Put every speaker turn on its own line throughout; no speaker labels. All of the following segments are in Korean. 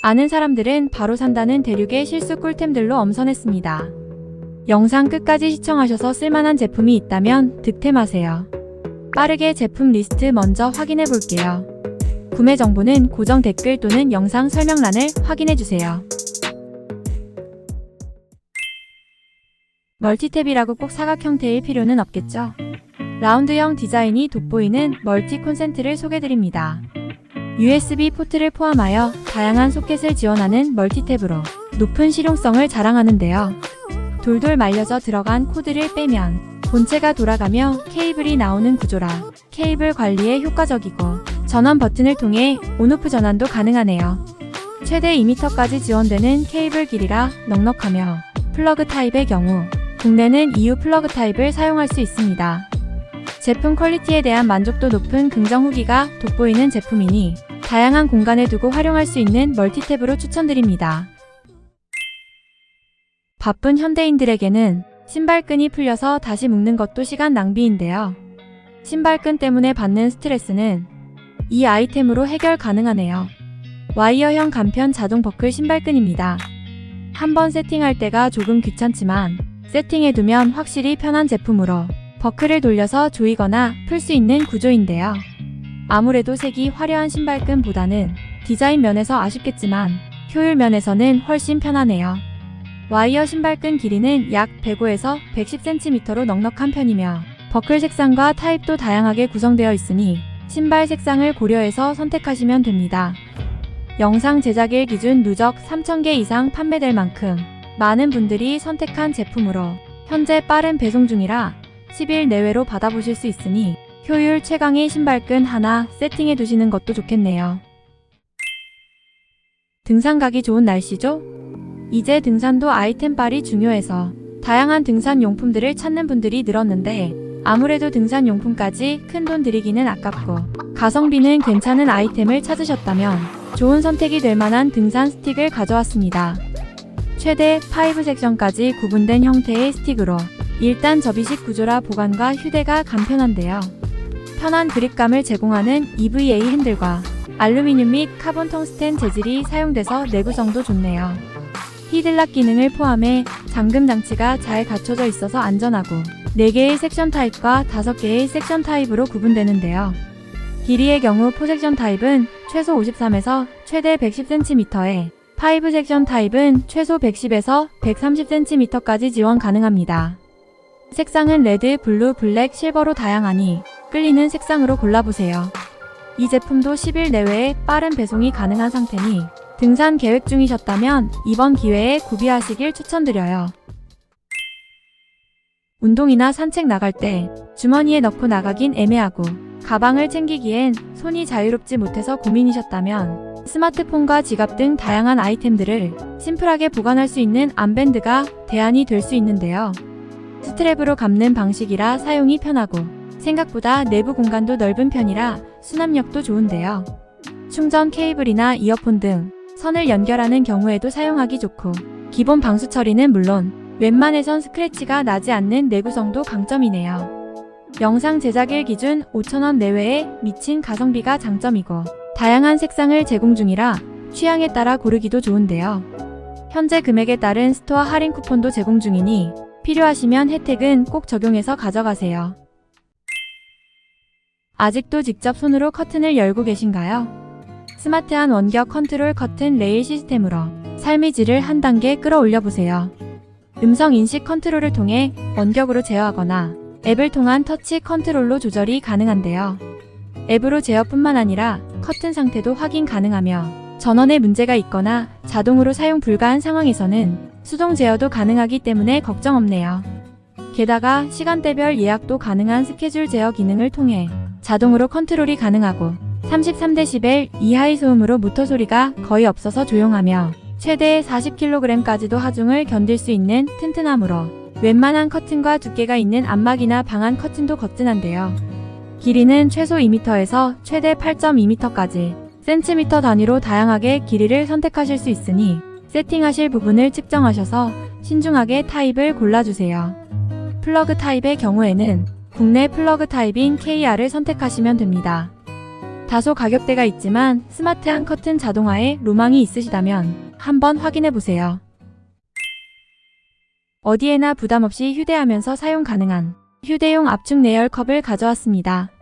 아는 사람들은 바로 산다는 대륙의 실수 꿀템들로 엄선했습니다. 영상 끝까지 시청하셔서 쓸만한 제품이 있다면 득템하세요. 빠르게 제품 리스트 먼저 확인해 볼게요. 구매 정보는 고정 댓글 또는 영상 설명란을 확인해 주세요. 멀티탭이라고 꼭 사각 형태일 필요는 없겠죠? 라운드형 디자인이 돋보이는 멀티 콘센트를 소개드립니다. USB 포트를 포함하여 다양한 소켓을 지원하는 멀티탭으로 높은 실용성을 자랑하는데요. 돌돌 말려져 들어간 코드를 빼면 본체가 돌아가며 케이블이 나오는 구조라 케이블 관리에 효과적이고 전원 버튼을 통해 온오프 전환도 가능하네요. 최대 2m까지 지원되는 케이블 길이라 넉넉하며 플러그 타입의 경우 국내는 EU 플러그 타입을 사용할 수 있습니다. 제품 퀄리티에 대한 만족도 높은 긍정 후기가 돋보이는 제품이니 다양한 공간에 두고 활용할 수 있는 멀티탭으로 추천드립니다. 바쁜 현대인들에게는 신발끈이 풀려서 다시 묶는 것도 시간 낭비인데요. 신발끈 때문에 받는 스트레스는 이 아이템으로 해결 가능하네요. 와이어형 간편 자동 버클 신발끈입니다. 한번 세팅할 때가 조금 귀찮지만 세팅해두면 확실히 편한 제품으로 버클을 돌려서 조이거나 풀 수 있는 구조인데요. 아무래도 색이 화려한 신발끈보다는 디자인 면에서 아쉽겠지만 효율 면에서는 훨씬 편하네요. 와이어 신발끈 길이는 약 105에서 110cm로 넉넉한 편이며 버클 색상과 타입도 다양하게 구성되어 있으니 신발 색상을 고려해서 선택하시면 됩니다. 영상 제작일 기준 누적 3,000개 이상 판매될 만큼 많은 분들이 선택한 제품으로 현재 빠른 배송 중이라 10일 내외로 받아보실 수 있으니 효율 최강의 신발끈 하나 세팅해 두시는 것도 좋겠네요. 등산 가기 좋은 날씨죠? 이제 등산도 아이템빨이 중요해서 다양한 등산 용품들을 찾는 분들이 늘었는데 아무래도 등산 용품까지 큰 돈 들이기는 아깝고 가성비는 괜찮은 아이템을 찾으셨다면 좋은 선택이 될 만한 등산 스틱을 가져왔습니다. 최대 5 섹션까지 구분된 형태의 스틱으로 1단 접이식 구조라 보관과 휴대가 간편한데요. 편한 그립감을 제공하는 EVA 핸들과 알루미늄 및 카본 텅스텐 재질이 사용돼서 내구성도 좋네요. 히들락 기능을 포함해 잠금 장치가 잘 갖춰져 있어서 안전하고 4개의 섹션 타입과 5개의 섹션 타입으로 구분되는데요. 길이의 경우 포섹션 타입은 최소 53에서 최대 110cm에 5 섹션 타입은 최소 110에서 130cm까지 지원 가능합니다. 색상은 레드, 블루, 블랙, 실버로 다양하니 끌리는 색상으로 골라보세요. 이 제품도 10일 내외에 빠른 배송이 가능한 상태니 등산 계획 중이셨다면 이번 기회에 구비하시길 추천드려요. 운동이나 산책 나갈 때 주머니에 넣고 나가긴 애매하고 가방을 챙기기엔 손이 자유롭지 못해서 고민이셨다면 스마트폰과 지갑 등 다양한 아이템들을 심플하게 보관할 수 있는 암밴드가 대안이 될 수 있는데요. 스트랩으로 감는 방식이라 사용이 편하고 생각보다 내부 공간도 넓은 편이라 수납력도 좋은데요. 충전 케이블이나 이어폰 등 선을 연결하는 경우에도 사용하기 좋고 기본 방수 처리는 물론 웬만해선 스크래치가 나지 않는 내구성도 강점이네요. 영상 제작일 기준 5,000원 내외에 미친 가성비가 장점이고 다양한 색상을 제공 중이라 취향에 따라 고르기도 좋은데요. 현재 금액에 따른 스토어 할인 쿠폰도 제공 중이니 필요하시면 혜택은 꼭 적용해서 가져가세요. 아직도 직접 손으로 커튼을 열고 계신가요? 스마트한 원격 컨트롤 커튼 레일 시스템으로 삶의 질을 한 단계 끌어올려 보세요. 음성 인식 컨트롤을 통해 원격으로 제어하거나 앱을 통한 터치 컨트롤로 조절이 가능한데요. 앱으로 제어뿐만 아니라 커튼 상태도 확인 가능하며 전원에 문제가 있거나 자동으로 사용 불가한 상황에서는 수동 제어도 가능하기 때문에 걱정 없네요. 게다가 시간대별 예약도 가능한 스케줄 제어 기능을 통해 자동으로 컨트롤이 가능하고 33dB 이하의 소음으로 모터 소리가 거의 없어서 조용하며 최대 40kg까지도 하중을 견딜 수 있는 튼튼함으로 웬만한 커튼과 두께가 있는 안막이나 방안 커튼도 거뜬한데요. 길이는 최소 2m에서 최대 8.2m까지 센티미터 단위로 다양하게 길이를 선택하실 수 있으니 세팅하실 부분을 측정하셔서 신중하게 타입을 골라주세요. 플러그 타입의 경우에는 국내 플러그 타입인 KR을 선택하시면 됩니다. 다소 가격대가 있지만 스마트한 커튼 자동화에 로망이 있으시다면 한번 확인해 보세요. 어디에나 부담 없이 휴대하면서 사용 가능한 휴대용 압축 내열 컵을 가져왔습니다.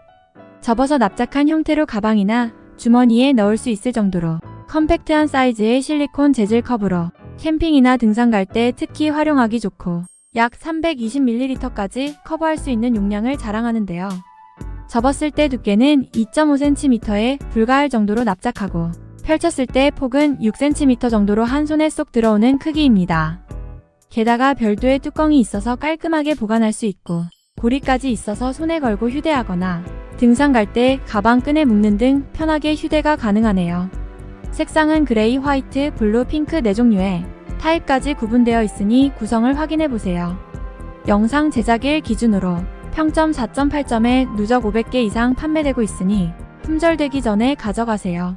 접어서 납작한 형태로 가방이나 주머니에 넣을 수 있을 정도로 컴팩트한 사이즈의 실리콘 재질 컵으로 캠핑이나 등산 갈 때 특히 활용하기 좋고 약 320ml까지 커버할 수 있는 용량을 자랑하는데요. 접었을 때 두께는 2.5cm에 불과할 정도로 납작하고 펼쳤을 때 폭은 6cm 정도로 한 손에 쏙 들어오는 크기입니다. 게다가 별도의 뚜껑이 있어서 깔끔하게 보관할 수 있고 고리까지 있어서 손에 걸고 휴대하거나 등산 갈 때 가방 끈에 묶는 등 편하게 휴대가 가능하네요. 색상은 그레이, 화이트, 블루, 핑크 4종류에 타입까지 구분되어 있으니 구성을 확인해 보세요. 영상 제작일 기준으로 평점 4.8점에 누적 500개 이상 판매되고 있으니 품절되기 전에 가져가세요.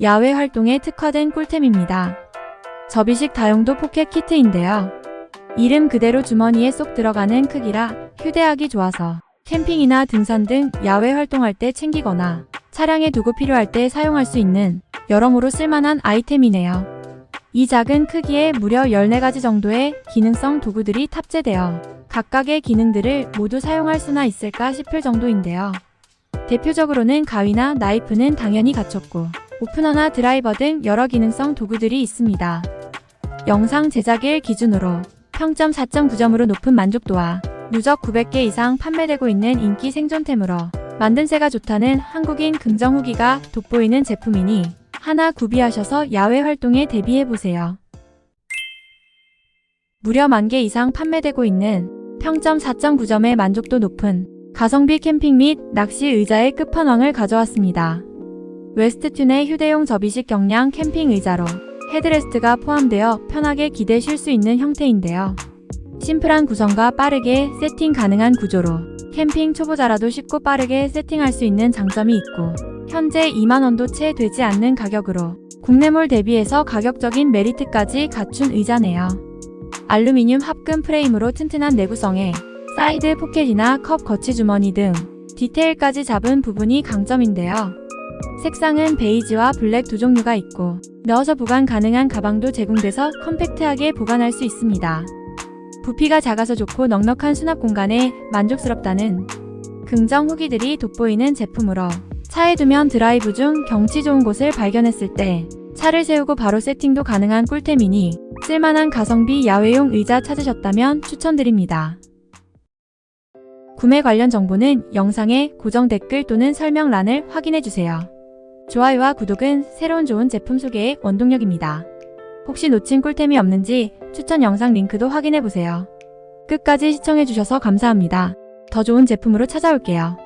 야외 활동에 특화된 꿀템입니다. 접이식 다용도 포켓 키트인데요. 이름 그대로 주머니에 쏙 들어가는 크기라 휴대하기 좋아서 캠핑이나 등산 등 야외 활동할 때 챙기거나 차량에 두고 필요할 때 사용할 수 있는 여러모로 쓸만한 아이템이네요. 이 작은 크기에 무려 14가지 정도의 기능성 도구들이 탑재되어 각각의 기능들을 모두 사용할 수나 있을까 싶을 정도인데요. 대표적으로는 가위나 나이프는 당연히 갖췄고 오프너나 드라이버 등 여러 기능성 도구들이 있습니다. 영상 제작일 기준으로 평점 4.9점으로 높은 만족도와 누적 900개 이상 판매되고 있는 인기 생존템으로 만듦새가 좋다는 한국인 긍정 후기가 돋보이는 제품이니 하나 구비하셔서 야외 활동에 대비해보세요. 무려 만 개 이상 판매되고 있는 평점 4.9점의 만족도 높은 가성비 캠핑 및 낚시 의자의 끝판왕을 가져왔습니다. 웨스트튠의 휴대용 접이식 경량 캠핑 의자로 헤드레스트가 포함되어 편하게 기대 쉴 수 있는 형태인데요. 심플한 구성과 빠르게 세팅 가능한 구조로 캠핑 초보자라도 쉽고 빠르게 세팅할 수 있는 장점이 있고 현재 2만원도 채 되지 않는 가격으로 국내몰 대비해서 가격적인 메리트까지 갖춘 의자네요. 알루미늄 합금 프레임으로 튼튼한 내구성에 사이드 포켓이나 컵 거치 주머니 등 디테일까지 잡은 부분이 강점인데요. 색상은 베이지와 블랙 두 종류가 있고 넣어서 보관 가능한 가방도 제공돼서 컴팩트하게 보관할 수 있습니다. 부피가 작아서 좋고 넉넉한 수납 공간에 만족스럽다는 긍정 후기들이 돋보이는 제품으로 차에 두면 드라이브 중 경치 좋은 곳을 발견했을 때 차를 세우고 바로 세팅도 가능한 꿀템이니 쓸만한 가성비 야외용 의자 찾으셨다면 추천드립니다. 구매 관련 정보는 영상의 고정 댓글 또는 설명란을 확인해주세요. 좋아요와 구독은 새로운 좋은 제품 소개의 원동력입니다. 혹시 놓친 꿀템이 없는지 추천 영상 링크도 확인해보세요. 끝까지 시청해주셔서 감사합니다. 더 좋은 제품으로 찾아올게요.